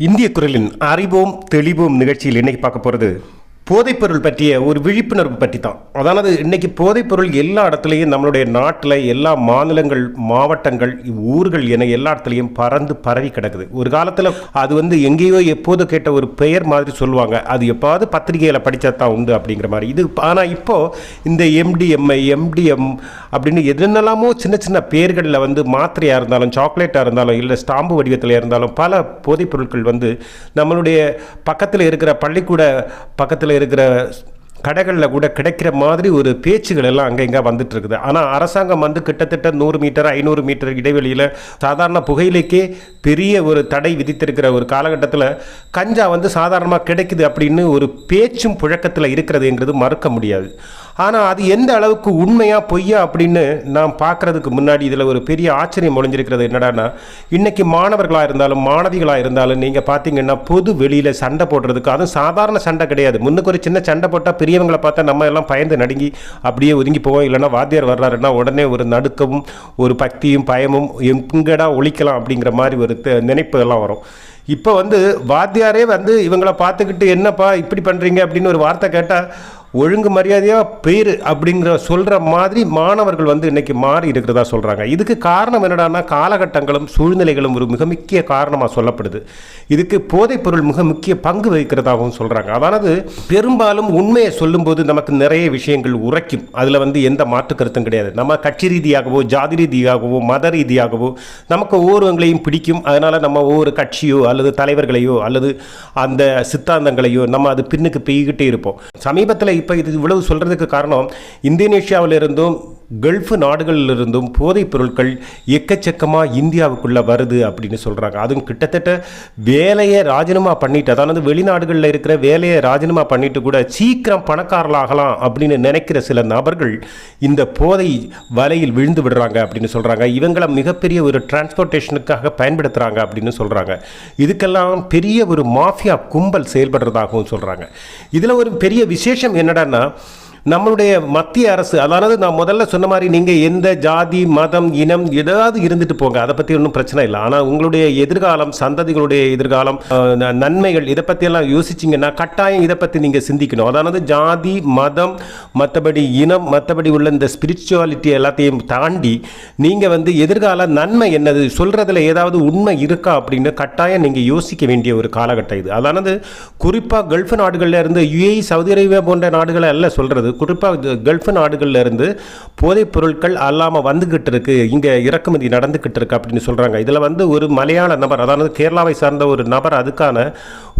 இந்திய குரலின் அறிவோம் தெளிவோம் நிகழ்ச்சியில் இன்னைக்கு பார்க்க போகிறது போதைப்பொருள் பற்றிய ஒரு விழிப்புணர்வு பற்றி தான் அதானது இன்றைக்கி போதைப்பொருள் எல்லா இடத்துலையும் நம்மளுடைய நாட்டில் எல்லா மாநிலங்கள் மாவட்டங்கள் ஊர்கள் என எல்லா இடத்துலையும் பறந்து பரவி கிடக்குது. ஒரு காலத்தில் அது வந்து எங்கேயோ எப்போதோ கேட்ட ஒரு பெயர் மாதிரி சொல்லுவாங்க. அது எப்பாவது பத்திரிகையில் படித்தா தான் உண்டு அப்படிங்கிற மாதிரி. இது ஆனால் இப்போது இந்த எம்டிஎம்ஐ எம்டிஎம் அப்படின்னு எதுனெல்லாமோ சின்ன சின்ன பேர்களில் வந்து மாத்திரையாக இருந்தாலும் சாக்லேட்டாக இருந்தாலும் இல்லை ஸ்டாம்பு வடிவத்தில் இருந்தாலும் பல போதைப்பொருட்கள் வந்து நம்மளுடைய பக்கத்தில் இருக்கிற பள்ளிக்கூட பக்கத்தில் இருக்கிற கடைகளில் கூட கிடைக்கிற மாதிரி ஒரு பேச்சுகள் எல்லாம் அங்கே இங்கே வந்துட்டு இருக்குது. ஆனால் அரசாங்கம் வந்து கிட்டத்தட்ட நூறு மீட்டர் ஐநூறு மீட்டர் இடைவெளியில் சாதாரண புகையிலைக்கே பெரிய ஒரு தடை விதித்திருக்கிற ஒரு காலகட்டத்தில் கஞ்சா வந்து சாதாரணமாக கிடைக்குது அப்படின்னு ஒரு பேச்சும் புழக்கத்தில் இருக்கிறதுங்கிறது மறுக்க முடியாது. ஆனால் அது எந்த அளவுக்கு உண்மையாக பொய்யா அப்படின்னு நாம் பார்க்கறதுக்கு முன்னாடி இதில் ஒரு பெரிய ஆச்சரியம் ஒளிஞ்சிருக்கிறது என்னடான்னா இன்றைக்கி மாணவர்களாக இருந்தாலும் மாணவிகளாக இருந்தாலும் நீங்கள் பார்த்தீங்கன்னா பொது வெளியில் சண்டை போடுறதுக்கு அதுவும் சாதாரண சண்டை கிடையாது. முன்னுக்கு ஒரு சின்ன சண்டை போட்டால் பெரியவங்களை பார்த்தா நம்ம எல்லாம் பயந்து நடுங்கி அப்படியே ஒதுங்கி போவோம். இல்லைன்னா வாத்தியார் வர்றாருன்னா உடனே ஒரு நடுக்கமும் ஒரு பக்தியும் பயமும் எங்கடா ஒழிக்கலாம் அப்படிங்கிற மாதிரி ஒரு நினைப்பு எல்லாம் வரும். இப்போ வந்து வாத்தியாரே வந்து இவங்களை பார்த்துக்கிட்டு என்னப்பா இப்படி பண்ணுறீங்க அப்படின்னு ஒரு வார்த்தை கேட்டால் ஒழுங்கு மரியாதையாக பேர் அப்படிங்கிற சொல்கிற மாதிரி மாணவர்கள் வந்து இன்றைக்கி மாறி இருக்கிறதா சொல்கிறாங்க இதுக்கு காரணம் என்னடான்னா காலகட்டங்களும் சூழ்நிலைகளும் ஒரு மிக முக்கிய காரணமாக சொல்லப்படுது. இதுக்கு போதைப்பொருள் மிக முக்கிய பங்கு வகிக்கிறதாகவும் சொல்கிறாங்க அதானது பெரும்பாலும் உண்மையை சொல்லும்போது நமக்கு நிறைய விஷயங்கள் உரைக்கும். அதில் வந்து எந்த மாற்று கருத்தும் கிடையாது. நம்ம கட்சி ரீதியாகவோ ஜாதி ரீதியாகவோ மத ரீதியாகவோ நமக்கு ஒவ்வொருவங்களையும் பிடிக்கும். அதனால் நம்ம ஒவ்வொரு கட்சியோ அல்லது தலைவர்களையோ அல்லது அந்த சித்தாந்தங்களையோ நம்ம அது பின்னுக்கு பெய்கிட்டே இருப்போம். சமீபத்தில் இப்போ இது இவ்வளவு சொல்கிறதுக்கு காரணம் இந்தோனேஷியாவில் இருந்தும் கல்ஃப் நாடுகளில் இருந்தும் போதைப் பொருட்கள் எக்கச்சக்கமாக இந்தியாவுக்குள்ளே வருது அப்படின்னு சொல்கிறாங்க அதுவும் கிட்டத்தட்ட வேலையை ராஜினாமா பண்ணிட்டு அதாவது வெளிநாடுகளில் இருக்கிற வேலையை ராஜினாமா பண்ணிட்டு கூட சீக்கிரம் பணக்காரர்களாகலாம் அப்படின்னு நினைக்கிற சில நபர்கள் இந்த போதை வலையில் விழுந்து விடுறாங்க அப்படின்னு சொல்கிறாங்க இவங்களை மிகப்பெரிய ஒரு டிரான்ஸ்போர்ட்டேஷனுக்காக பயன்படுத்துகிறாங்க அப்படின்னு சொல்கிறாங்க இதுக்கெல்லாம் பெரிய ஒரு மாஃபியா கும்பல் செயல்படுறதாகவும் சொல்கிறாங்க இதில் ஒரு பெரிய விசேஷம் என்னடான்னா நம்மளுடைய மத்திய அரசு அதாவது நான் முதல்ல சொன்ன மாதிரி நீங்கள் எந்த ஜாதி மதம் இனம் ஏதாவது இருந்துட்டு போங்க. அதை பற்றி ஒன்றும் பிரச்சனை இல்லை. ஆனால் உங்களுடைய எதிர்காலம் சந்ததிகளுடைய எதிர்காலம் ந- நன்மைகள் இதை பற்றியெல்லாம் யோசிச்சிங்கன்னா கட்டாயம் இதை பற்றி நீங்கள் சிந்திக்கணும். அதாவது ஜாதி மதம் மற்றபடி இனம் மற்றபடி உள்ள இந்த ஸ்பிரிச்சுவாலிட்டி எல்லாத்தையும் தாண்டி நீங்கள் வந்து எதிர்கால நன்மை என்னது சொல்கிறதுல ஏதாவது உண்மை இருக்கா அப்படின்னு கட்டாயம் நீங்கள் யோசிக்க வேண்டிய ஒரு காலகட்டம் இது. அதானது குறிப்பாக கல்ஃப் நாடுகளில் இருந்து யுஏஇ சவுதி அரேபியா போன்ற நாடுகளை அல்ல சொல்கிறது குறிப்பாக கல்ஃப் நாடுகள்லேருந்து போதைப் பொருட்கள் அல்லாமல் வந்துக்கிட்டு இருக்கு. இங்கே இறக்குமதி நடந்துக்கிட்டு இருக்கு அப்படின்னு சொல்கிறாங்க இதில் வந்து ஒரு மலையாள நபர் அதாவது கேரளாவை சார்ந்த ஒரு நபர் அதுக்கான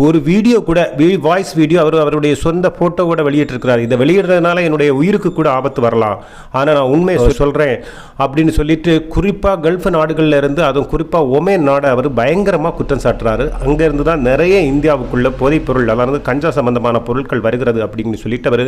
ஒரு வீடியோ கூட வாய்ஸ் வீடியோ அவர் அவருடைய சொந்த ஃபோட்டோ கூட வெளியிட்டிருக்கிறார். இதை வெளியிடுறதுனால என்னுடைய உயிருக்கு கூட ஆபத்து வரலாம். ஆனால் நான் உண்மையை சொல்கிறேன் அப்படின்னு சொல்லிட்டு குறிப்பாக கல்ஃப் நாடுகள்லேருந்து அதுவும் குறிப்பாக ஒமேன் நாடு அவர் பயங்கரமாக குற்றம் சாட்டுறாரு. அங்கேருந்து தான் நிறைய இந்தியாவுக்குள்ள போதைப் பொருள் அதாவது கஞ்சா சம்பந்தமான பொருட்கள் வருகிறது அப்படின்னு சொல்லிட்டு அவர்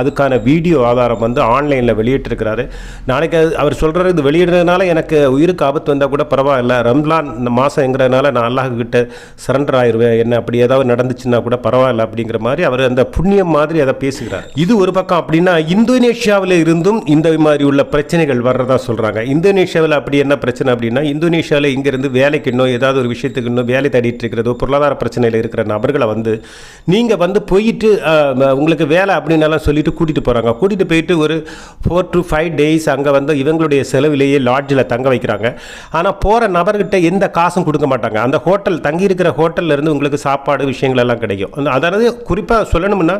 அதுக்கான வீடியோ ஆதாரம் வந்து ஆன்லைனில் வெளியிட்டிருக்கிறாரு. நாளைக்கு அவர் சொல்கிறாரு இது வெளியிடுறதுனால எனக்கு உயிருக்கு ஆபத்து வந்தால் கூட பரவாயில்ல. ரம்லான் மாதங்கிறதுனால நான் அல்லாஹ் கிட்ட சரண்டர் ஆயிடுவேன் என்ன அப்படி ஏதாவது நடந்துச்சுன்னா கூட பரவாயில்ல. அப்படிங்கிற மாதிரி அவர் அந்த புண்ணியம் மாதிரி அதை பேசுகிறார். இது ஒரு பக்கம் அப்படின்னா இந்தோனேஷியாவில் இருந்தும் இந்த மாதிரி உள்ள பிரச்சனைகள் வர்றதா சொல்கிறாங்க இந்தோனேஷியாவில் அப்படி என்ன பிரச்சனை அப்படின்னா இந்தோனேஷியாவில் இங்கேருந்து வேலைக்கு இன்னும் ஏதாவது ஒரு விஷயத்துக்கு இன்னும் வேலை தேடிட்டு இருக்கிறதோ பொருளாதார பிரச்சனையில் இருக்கிற நபர்களை வந்து நீங்கள் வந்து போயிட்டு உங்களுக்கு வேலை அப்படின்னாலாம் சொல்லிட்டு கூட்டிகிட்டு கூட்டிகிட்டு போகிறாங்க கூட்டிகிட்டு போயிட்டு ஒரு ஃபோர் டு ஃபைவ் டேஸ் அங்கே வந்து இவங்களுடைய செலவிலேயே லாட்ஜில் தங்க வைக்கிறாங்க. ஆனால் போகிற நபர்கிட்ட எந்த காசும் கொடுக்க மாட்டாங்க. அந்த ஹோட்டல் தங்கியிருக்கிற ஹோட்டல்லேருந்து உங்களுக்கு சாப்பாடு விஷயங்கள் எல்லாம் கிடைக்கும். அதாவது குறிப்பாக சொல்லணும்னா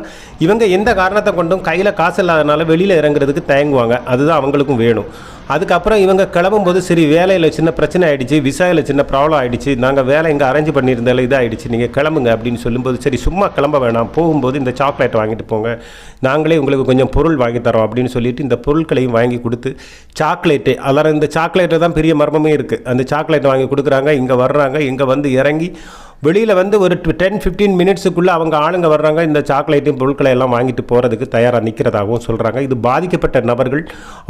இவங்க எந்த காரணத்தை கொண்டும் கையில் காசு இல்லாதனால வெளியில் இறங்குறதுக்கு தயங்குவாங்க. அதுதான் அவங்களுக்கும் வேணும். அதுக்கப்புறம் இவங்க கிளம்பும்போது சரி வேலையில் சின்ன பிரச்சனை ஆகிடுச்சு விசாயில் சின்ன ப்ராப்ளம் ஆகிடுச்சு நாங்கள் வேலை இங்கே அரேஞ்ச் பண்ணியிருந்தால இதாகிடுச்சு நீங்கள் கிளம்புங்க அப்படின்னு சொல்லும்போது சரி சும்மா கிளம்ப வேணாம் போகும்போது இந்த சாக்லேட் வாங்கிட்டு போங்க நாங்களே உங்களுக்கு கொஞ்சம் பொருள் வாங்கி தரோம் அப்படின்னு சொல்லிட்டு இந்த பொருட்களையும் வாங்கி கொடுத்து சாக்லேட்டு அதில் இந்த சாக்லேட்டை தான் பெரிய மர்மமே இருக்குது அந்த சாக்லேட் வாங்கி கொடுக்குறாங்க இங்கே வர்றாங்க இங்கே வந்து இறங்கி வெளியில் வந்து ஒரு டென் ஃபிஃப்டீன் மினிட்ஸுக்குள்ளே அவங்க ஆளுங்க வர்றாங்க. இந்த சாக்லேட்டையும் பொருட்களை எல்லாம் வாங்கிட்டு போகிறதுக்கு தயாராக நிற்கிறதாகவும் சொல்கிறாங்க இது பாதிக்கப்பட்ட நபர்கள்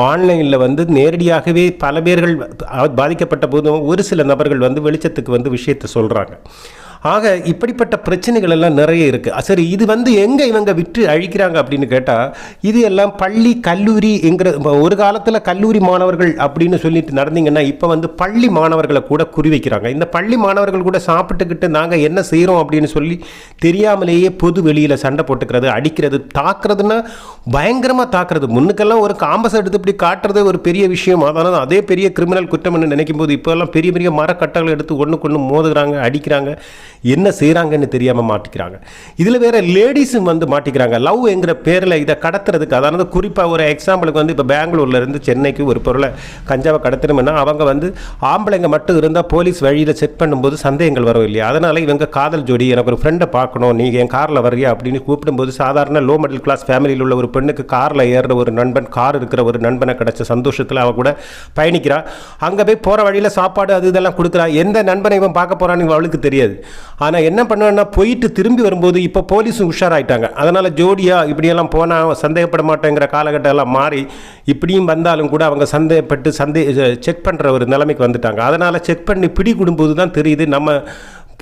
ஆன்லைனில் வந்து நேரடியாகவே பல பேர்கள் பாதிக்கப்பட்ட போதும் ஒரு சில நபர்கள் வந்து வெளிச்சத்துக்கு வந்து விஷயத்தை சொல்கிறாங்க ஆக இப்படிப்பட்ட பிரச்சனைகள் எல்லாம் நிறைய இருக்குது சரி இது வந்து எங்கே இவங்க விற்று அழிக்கிறாங்க அப்படின்னு கேட்டால் இது எல்லாம் பள்ளி கல்லூரி என்கிற ஒரு காலத்தில் கல்லூரி மாணவர்கள் அப்படின்னு சொல்லிட்டு நடந்தீங்கன்னா இப்போ வந்து பள்ளி மாணவர்களை கூட குறி வைக்கிறாங்க. இந்த பள்ளி மாணவர்கள் கூட சாப்பிட்டுக்கிட்டு நாங்கள் என்ன செய்கிறோம் அப்படின்னு சொல்லி தெரியாமலேயே பொது வெளியில் சண்டை போட்டுக்கிறது அடிக்கிறது தாக்குறதுன்னா பயங்கரமாக தாக்குறது. முன்னுக்கெல்லாம் ஒரு காம்பஸ் எடுத்து இப்படி காட்டுறது ஒரு பெரிய விஷயம். அதனால் அதே பெரிய கிரிமினல் குற்றம்னு நினைக்கும் போது இப்போல்லாம் பெரிய பெரிய மரக்கட்டைகள் எடுத்து ஒன்றுக்கு ஒன்று மோதுகிறாங்க அடிக்கிறாங்க. என்ன செய்கிறாங்கன்னு தெரியாமல் மாட்டிக்கிறாங்க. இதில் வேற லேடிஸும் வந்து மாட்டிக்கிறாங்க. லவ் என்கிற பேரில் இதை கடத்துறதுக்கு அதாவது குறிப்பாக ஒரு எக்ஸாம்பிளுக்கு வந்து இப்போ பெங்களூர்லேருந்து சென்னைக்கு ஒரு பொருளை கஞ்சாவை கடத்தணும்னா அவங்க வந்து ஆம்பளைங்க மட்டும் இருந்தால் போலீஸ் வழியில் செக் பண்ணும்போது சந்தேகங்கள் வரும் இல்லையா? அதனால் இவங்க காதல் ஜோடி எனக்கு ஒரு ஃப்ரெண்டை பார்க்கணும் நீங்கள் என் காரில் வர்றியா அப்படின்னு கூப்பிடும்போது சாதாரண லோ மிடில் கிளாஸ் ஃபேமிலியில் உள்ள ஒரு பெண்ணுக்கு காரில் ஏறுற ஒரு நண்பன் கார் இருக்கிற ஒரு நண்பனை கிடச்ச சந்தோஷத்தில் அவள் கூட பயணிக்கிறான் அங்கே போய் போகிற வழியில் சாப்பாடு அது இதெல்லாம் கொடுக்குறா. எந்த நண்பனை இவன் பார்க்க போகிறான்னு அவளுக்கு தெரியாது. ஆனால் என்ன பண்ணுவேன்னா போயிட்டு திரும்பி வரும்போது இப்போ போலீஸும் உஷாராயிட்டாங்க. அதனால் ஜோடியா இப்படியெல்லாம் போனால் சந்தேகப்பட மாட்டேங்கிற காலகட்டம் எல்லாம் மாறி இப்படியும் வந்தாலும் கூட அவங்க சந்தேகப்பட்டு சந்தே செக் பண்ணுற ஒரு நிலைமைக்கு வந்துட்டாங்க. அதனால் செக் பண்ணி பிடி கொடும்போது தான் தெரியுது நம்ம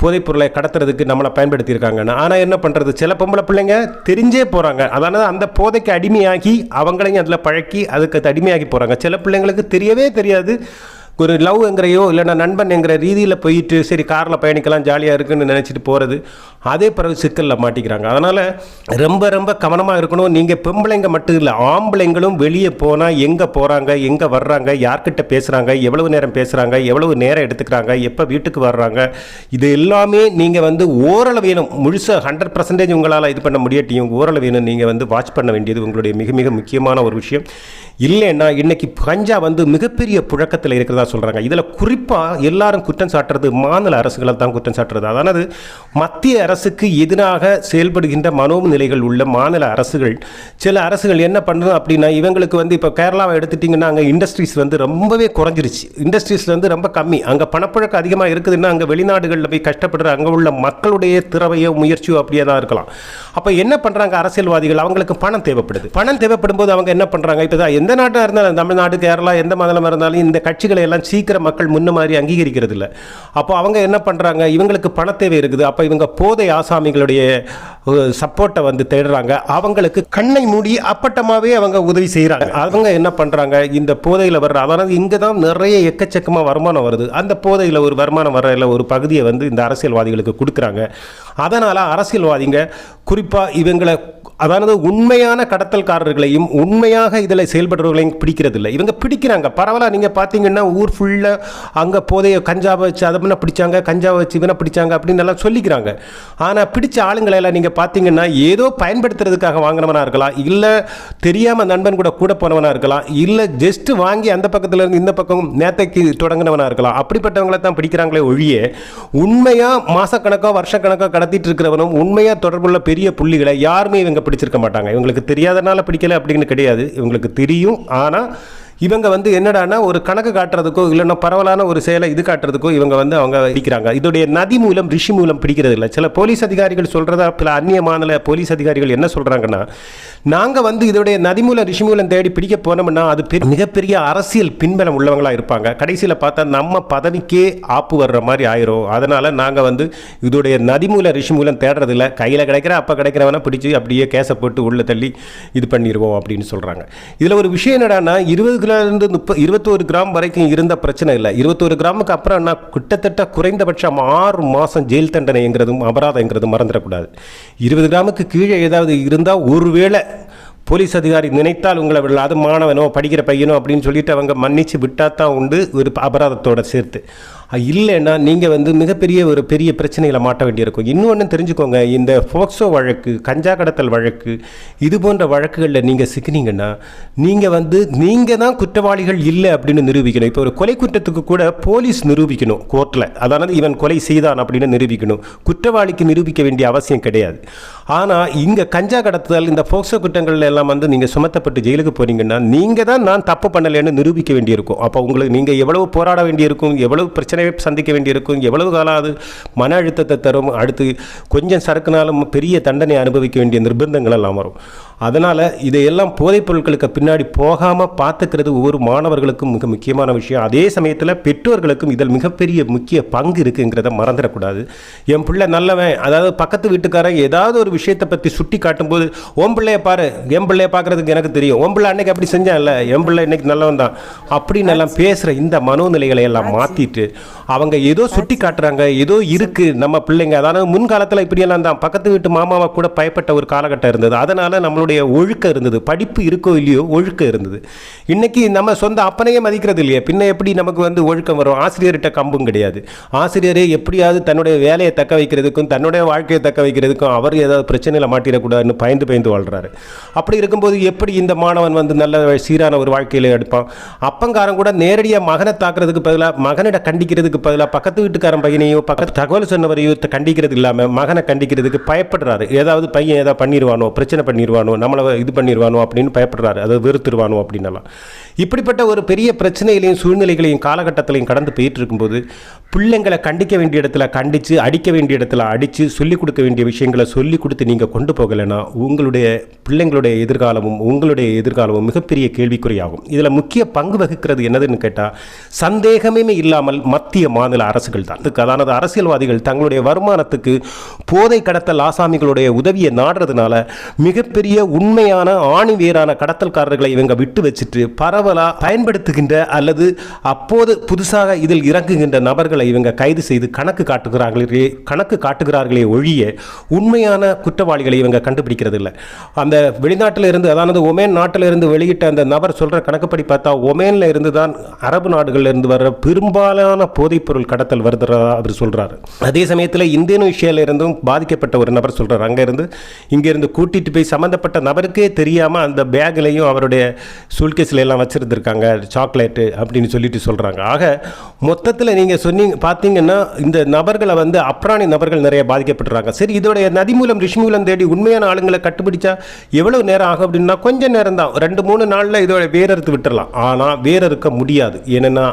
போதைப்பொருளை கடத்துறதுக்கு நம்மளை பயன்படுத்தியிருக்காங்கன்னு. ஆனால் என்ன பண்ணுறது சில பொம்பளை பிள்ளைங்க தெரிஞ்சே போகிறாங்க அதனால் அந்த போதைக்கு அடிமையாகி அவங்களையும் அதில் பழக்கி அதுக்கு அடிமையாகி போகிறாங்க சில பிள்ளைங்களுக்கு தெரியவே தெரியாது. ஒரு லவ்ங்கிறையோ இல்லைன்னா நண்பன் என்கிற ரீதியில் போயிட்டு சரி காரில் பயணிக்கலாம் ஜாலியாக இருக்குன்னு நினச்சிட்டு போகிறது அதே பிறகு சிக்கலில் மாட்டிக்கிறாங்க. அதனால் ரொம்ப ரொம்ப கவனமாக இருக்கணும். நீங்கள் பெம்பளைங்க மட்டும் இல்லை ஆம்பளைங்களும் வெளியே போனால் எங்கே போகிறாங்க எங்கே வர்றாங்க யார்கிட்ட பேசுகிறாங்க எவ்வளவு நேரம் பேசுகிறாங்க எவ்வளவு நேரம் எடுத்துக்கிறாங்க எப்போ வீட்டுக்கு வர்றாங்க இது எல்லாமே நீங்கள் வந்து ஓரளவேனும் முழுசாக ஹண்ட்ரட் பர்சன்டேஜ் உங்களால் இது பண்ண முடியாட்டியும். வேணும். நீங்கள் வந்து வாட்ச் பண்ண வேண்டியது உங்களுடைய மிக மிக முக்கியமான ஒரு விஷயம். இல்லைன்னா இன்னைக்கு கஞ்சா வந்து மிகப்பெரிய புழக்கத்தில் இருக்கிறதா சொல்கிறாங்க இதில் குறிப்பாக எல்லாரும் குற்றம் சாட்டுறது மாநில அரசுகளை தான் குற்றம் சாட்டுறது. அதாவது மத்திய அரசுக்கு எதிராக செயல்படுகின்ற மனோநிலைகள் உள்ள மாநில அரசுகள் சில அரசுகள் என்ன பண்ணுறது அப்படின்னா இவங்களுக்கு வந்து இப்போ கேரளாவை எடுத்துட்டிங்கன்னா அங்கே இண்டஸ்ட்ரீஸ் வந்து ரொம்பவே குறைஞ்சிருச்சு. இண்டஸ்ட்ரீஸ் வந்து ரொம்ப கம்மி. அங்கே பணப்புழக்கம் அதிகமாக இருக்குதுன்னா அங்கே வெளிநாடுகளில் போய் கஷ்டப்படுற அங்கே உள்ள மக்களுடைய திறமையோ முயற்சியோ அப்படியே தான் இருக்கலாம். அப்போ என்ன பண்ணுறாங்க அரசியல்வாதிகள்? அவங்களுக்கு பணம் தேவைப்படுது. பணம் தேவைப்படும் போது அவங்க என்ன பண்ணுறாங்க இப்போ தான் எந்த நாட்டாக இருந்தாலும் தமிழ்நாடு கேரளா எந்த மாநிலமாக இருந்தாலும் இந்த கட்சிகளை எல்லாம் சீக்கிரம் மக்கள் முன்ன மாதிரி அங்கீகரிக்கிறது இல்லை அப்போ அவங்க என்ன பண்ணுறாங்க இவங்களுக்கு பண தேவை இருக்குது. அப்போ இவங்க போதை ஆசாமிகளுடைய சப்போர்ட்டை வந்து தேடுறாங்க. அவங்களுக்கு கண்ணை மூடி அப்பட்டமாகவே அவங்க உதவி செய்கிறாங்க அவங்க என்ன பண்ணுறாங்க இந்த போதையில் வர்ற அதாவது இங்கே தான் நிறைய எக்கச்சக்கமாக வருமானம் வருது. அந்த போதையில் ஒரு வருமானம் வரையில் ஒரு பகுதியை வந்து இந்த அரசியல்வாதிகளுக்கு கொடுக்குறாங்க. அதனால் அரசியல்வாதிங்க குறிப்பாக இவங்களை அதாவது உண்மையான கடத்தல்காரர்களையும் உண்மையாக இதில் செயல்படுறவர்களையும் பிடிக்கிறதில்ல. இவங்க பிடிக்கிறாங்க. பரவாயில்ல நீங்கள் பார்த்தீங்கன்னா ஊர் ஃபுல்லாக அங்கே போதைய கஞ்சாவை வச்சு அதை பண்ண பிடிச்சாங்க கஞ்சாவை வச்சு இவனை பிடிச்சாங்க அப்படின்னு எல்லாம் சொல்லிக்கிறாங்க. ஆனால் பிடிச்ச ஆளுங்களை எல்லாம் நீங்கள் பார்த்தீங்கன்னா ஏதோ பயன்படுத்துறதுக்காக வாங்கினவனாக இருக்கலாம். இல்லை தெரியாமல் நண்பன் கூட கூட போனவனாக இருக்கலாம். இல்லை ஜஸ்ட்டு வாங்கி அந்த பக்கத்தில் இருந்து இந்த பக்கம் நேத்தைக்கு தொடங்கினவனாக இருக்கலாம். அப்படிப்பட்டவங்களை தான் பிடிக்கிறாங்களே ஒழிய உண்மையாக மாதக்கணக்கோ வருஷக்கணக்கோ கடத்திட்டு இருக்கிறவனும் உண்மையாக தொடர்புள்ள பெரிய புள்ளிகளை யாருமே இவங்க பிடிச்சிருக்க மாட்டாங்க. இவங்களுக்கு தெரியாதனால பிடிக்கல அப்படின்னு கிடையாது. இவங்களுக்கு தெரியும். ஆனால் இவங்க வந்து என்னடான்னா ஒரு கணக்கு காட்டுறதுக்கோ இல்லைன்னா பரவலான ஒரு செயலை இது காட்டுறதுக்கோ இவங்க வந்து அவங்க பிடிக்கிறாங்க இதோடைய நதி மூலம் ரிஷி மூலம் பிடிக்கிறது இல்லை. சில போலீஸ் அதிகாரிகள் சொல்கிறதா சில அந்நிய மாநில போலீஸ் அதிகாரிகள் என்ன சொல்கிறாங்கன்னா நாங்கள் வந்து இதோடைய நதி மூலம் ரிஷி மூலம் தேடி பிடிக்க போனோம்னா அது பெரிய மிகப்பெரிய அரசியல் பின்பலம் உள்ளவங்களாக இருப்பாங்க. கடைசியில் பார்த்தா நம்ம பதவிக்கே ஆப்பு வர்ற மாதிரி ஆயிரும். அதனால் நாங்கள் வந்து இதோடைய நதி மூலம் ரிஷி மூலம் தேடுறதில்ல கையில் கிடைக்கிற அப்போ கிடைக்கிறவனா பிடிச்சி அப்படியே கேசை போட்டு உள்ளே தள்ளி இது பண்ணிடுவோம் அப்படின்னு சொல்கிறாங்க இதில் ஒரு விஷயம் என்னடான்னா இருபது இருபதுலேருந்து முப்பது இருபத்தோரு கிராம் வரைக்கும் இருந்த பிரச்சனை இல்லை. இருபத்தோரு கிராமுக்கு அப்புறம் என்ன? கிட்டத்தட்ட குறைந்தபட்சம் ஆறு மாதம் ஜெயில் தண்டனைங்கிறதும் அபராதங்கிறதும் மறந்துடக்கூடாது. இருபது கிராமுக்கு கீழே ஏதாவது இருந்தால் ஒருவேளை போலீஸ் அதிகாரி நினைத்தால் உங்களை விடலாம் அது மாணவனோ படிக்கிற பையனோ அப்படின்னு சொல்லிட்டு அவங்க மன்னிச்சு விட்டால் தான் உண்டு ஒரு அபராதத்தோட சேர்த்து. இல்லைன்னா நீங்கள் வந்து மிகப்பெரிய ஒரு பெரிய பிரச்சனைகளை மாட்ட வேண்டியிருக்கும். இன்னொன்று தெரிஞ்சுக்கோங்க இந்த ஃபோக்சோ வழக்கு கஞ்சா கடத்தல் வழக்கு இது போன்ற வழக்குகளில் நீங்கள் சிக்கினீங்கன்னா நீங்கள் வந்து நீங்கள் தான் குற்றவாளிகள் இல்லை அப்படின்னு நிரூபிக்கணும். இப்போ ஒரு கொலை குற்றத்துக்கு கூட போலீஸ் நிரூபிக்கணும் கோர்ட்டில் அதாவது இவன் கொலை செய்தான் அப்படின்னு நிரூபிக்கணும். குற்றவாளிக்கு நிரூபிக்க வேண்டிய அவசியம் கிடையாது. ஆனால் இங்கே கஞ்சா கடத்துதல் இந்த போக்சோ குற்றங்கள் எல்லாம் வந்து நீங்கள் சுமத்தப்பட்டு ஜெயிலுக்கு போகிறீங்கன்னா நீங்கள் தான் நான் தப்பு பண்ணலைன்னு நிரூபிக்க வேண்டியிருக்கும். அப்போ உங்களுக்கு நீங்கள் எவ்வளவு போராட வேண்டியிருக்கும் எவ்வளவு பிரச்சனையை சந்திக்க வேண்டியிருக்கும் எவ்வளவு காலம் அது மன அழுத்தத்தை தரும் அடுத்து கொஞ்சம் சறுக்குனாலும் பெரிய தண்டனை அனுபவிக்க வேண்டிய நிர்பந்தங்கள் எல்லாம் வரும். அதனால் இதையெல்லாம் போதைப் பொருட்களுக்கு பின்னாடி போகாமல் பார்த்துக்கிறது ஒவ்வொரு மாணவர்களுக்கும் மிக முக்கியமான விஷயம். அதே சமயத்தில் பெற்றோர்களுக்கும் இதில் மிகப்பெரிய முக்கிய பங்கு இருக்குங்கிறத மறந்துடக்கூடாது. என் பிள்ளை நல்லவன் அதாவது பக்கத்து வீட்டுக்காரன் ஏதாவது ஒரு விஷயத்தை பற்றி சுட்டி காட்டும்போது உன் பிள்ளைய பாரு என் பிள்ளைய பார்க்குறதுக்கு எனக்கு தெரியும். உன் பிள்ளை அன்னைக்கு அப்படி செஞ்சான்ல என் பிள்ளை இன்னைக்கு நல்லவன் தான். அப்படின்னு எல்லாம் பேசுகிற இந்த மனோநிலைகளை எல்லாம் மாற்றிட்டு அவங்க ஏதோ சுட்டி காட்டுறாங்க ஏதோ இருக்குது நம்ம பிள்ளைங்க. அதாவது முன்காலத்தில் இப்படியெல்லாம் தான். பக்கத்து வீட்டு மாமாவை கூட பயப்பட்ட ஒரு காலகட்டம் இருந்தது. அதனால் அவனுடைய ஒழுக்கம் இருந்தது. படிப்பு இருக்கோ இல்லையோ ஒழுக்கம் இருந்தது. இன்றைக்கி நம்ம சொந்த அப்பனையே மதிக்கிறது இல்லையா. பின்ன எப்படி நமக்கு வந்து ஒழுக்கம் வரும்? ஆசிரியர்கிட்ட கம்பும் கிடையாது. ஆசிரியரே எப்படியாவது தன்னுடைய வேலையை தக்க வைக்கிறதுக்கும் தன்னுடைய வாழ்க்கையை தக்க வைக்கிறதுக்கும் அவர் ஏதாவது பிரச்சனையில் மாட்டிடக்கூடாதுன்னு பயந்து பயந்து வாழ்கிறாரு அப்படி இருக்கும்போது எப்படி இந்த மாணவன் வந்து நல்ல சீரான ஒரு வாழ்க்கையில் எடுப்பான்? அப்பங்காரன் கூட நேரடியாக மகனை தாக்குறதுக்கு பதிலாக மகனிட கண்டிக்கிறதுக்கு பதிலாக பக்கத்து வீட்டுக்காரன் பையனையோ பக்கத்து தகவல் சொன்னவரையோ கண்டிக்கிறது இல்லாமல் மகனை கண்டிக்கிறதுக்கு பயப்படுறாரு. ஏதாவது பையன் ஏதாவது பண்ணிடுவானோ பிரச்சனை பண்ணிடுவானோ நம்மளை இது பண்ணிடுவானோ அப்படின்னு பயப்படுறாரு. அதை வெறுத்துருவானோ அப்படின்னலாம். இப்படிப்பட்ட ஒரு பெரிய பிரச்சனைகளையும் சூழ்நிலைகளையும் காலகட்டத்திலையும் கடந்து போயிட்டு இருக்கும்போது பிள்ளைங்களை கண்டிக்க வேண்டிய இடத்துல கண்டித்து அடிக்க வேண்டிய இடத்துல அடித்து சொல்லிக் கொடுக்க வேண்டிய விஷயங்களை சொல்லி கொடுத்து நீங்கள் கொண்டு போகலைன்னா உங்களுடைய பிள்ளைங்களுடைய எதிர்காலமும் உங்களுடைய எதிர்காலமும் மிகப்பெரிய கேள்விக்குறியாகும். இதில் முக்கிய பங்கு வகிக்கிறது என்னதுன்னு கேட்டால் சந்தேகமே இல்லாமல் மத்திய மாநில அரசுகள் தான். இதுக்கு அதானது அரசியல்வாதிகள் தங்களுடைய வருமானத்துக்கு போதை கடத்தல் ஆசாமிகளுடைய உதவியை நாடுறதுனால மிகப்பெரிய உண்மையான ஆணி வேரான கடத்தல்காரர்களை இவங்க விட்டு வச்சுட்டு பரவலா பயன்படுத்துகின்ற அல்லது அப்போது புதுசாக இதில் இறங்குகின்ற நபர்களை இவங்க கைது செய்து கணக்கு காட்டுகிறார்களே கணக்கு காட்டுகிறார்களே ஒழிய உண்மையான குற்றவாளிகளை இவங்க கண்டுபிடிக்கிறது இல்லை அந்த வெளிநாட்டில் இருந்து அதாவது ஒமேன் நாட்டில் இருந்து வெளியிட்ட அந்த நபர் சொல்ற கணக்குப்படி பார்த்தா ஒமேன்ல இருந்து தான் அரபு நாடுகளில் இருந்து வர்ற பெரும்பாலான போதைப்பொருள் கடத்தல் வருதுறதா அவர் சொல்றாரு. அதே சமயத்தில் இந்தோனேஷியால இருந்தும் பாதிக்கப்பட்ட ஒரு நபர் சொல்கிறார் அங்க இருந்து இங்க கூட்டிட்டு போய் சம்பந்தப்பட்ட நபருக்கே தெரியாமல் அந்த பேக்லேயும் அவருடைய சுல்கேஸில் எல்லாம் வச்சுருந்துருக்காங்க சாக்லேட்டு அப்படின்னு சொல்லிட்டு சொல்கிறாங்க ஆக மொத்தத்தில் நீங்கள் சொன்னீங்க பார்த்தீங்கன்னா இந்த நபர்களை வந்து அப்ராணி நபர்கள் நிறைய பாதிக்கப்பட்டுறாங்க. சரி இதோடைய நதி மூலம் ரிஷி மூலம் தேடி உண்மையான ஆளுங்களை கண்டுபிடிச்சா எவ்வளோ நேரம் ஆகும் அப்படின்னா கொஞ்சம் நேரம் தான். ரெண்டு மூணு நாளில் இதோட வேறறுத்து விட்டுறலாம். ஆனால் வேறறுக்க முடியாது. ஏன்னா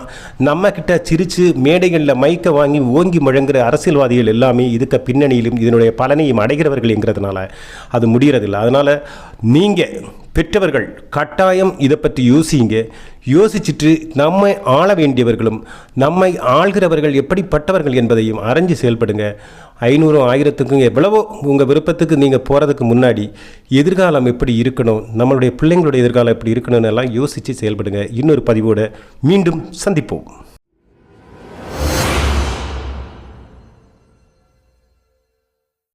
நம்ம சிரித்து சிரிச்சு மேடைகளில் மைக்கை வாங்கி ஓங்கி முழங்குற அரசியல்வாதிகள் எல்லாமே இதுக்கு பின்னணியிலும் இதனுடைய பலனையும் அடைகிறவர்கள்ங்கிறதுனால அது முடியறதில்லை. அதனால் நீங்கள் பெற்றவர்கள் கட்டாயம் இதை பற்றி யோசிங்க. யோசிச்சுட்டு நம்மை ஆள வேண்டியவர்களும் நம்மை ஆள்கிறவர்கள் எப்படிப்பட்டவர்கள் என்பதையும் அறிஞ்சு செயல்படுங்க. ஐநூறும் ஆயிரத்துக்கும் எவ்வளவோ உங்கள் விருப்பத்துக்கு நீங்கள் போகிறதுக்கு முன்னாடி எதிர்காலம் எப்படி இருக்கணும் நம்மளுடைய பிள்ளைங்களுடைய எதிர்காலம் எப்படி இருக்கணும்னு எல்லாம் யோசித்து செயல்படுங்க. இன்னொரு பதிவோடு மீண்டும் சந்திப்போம்.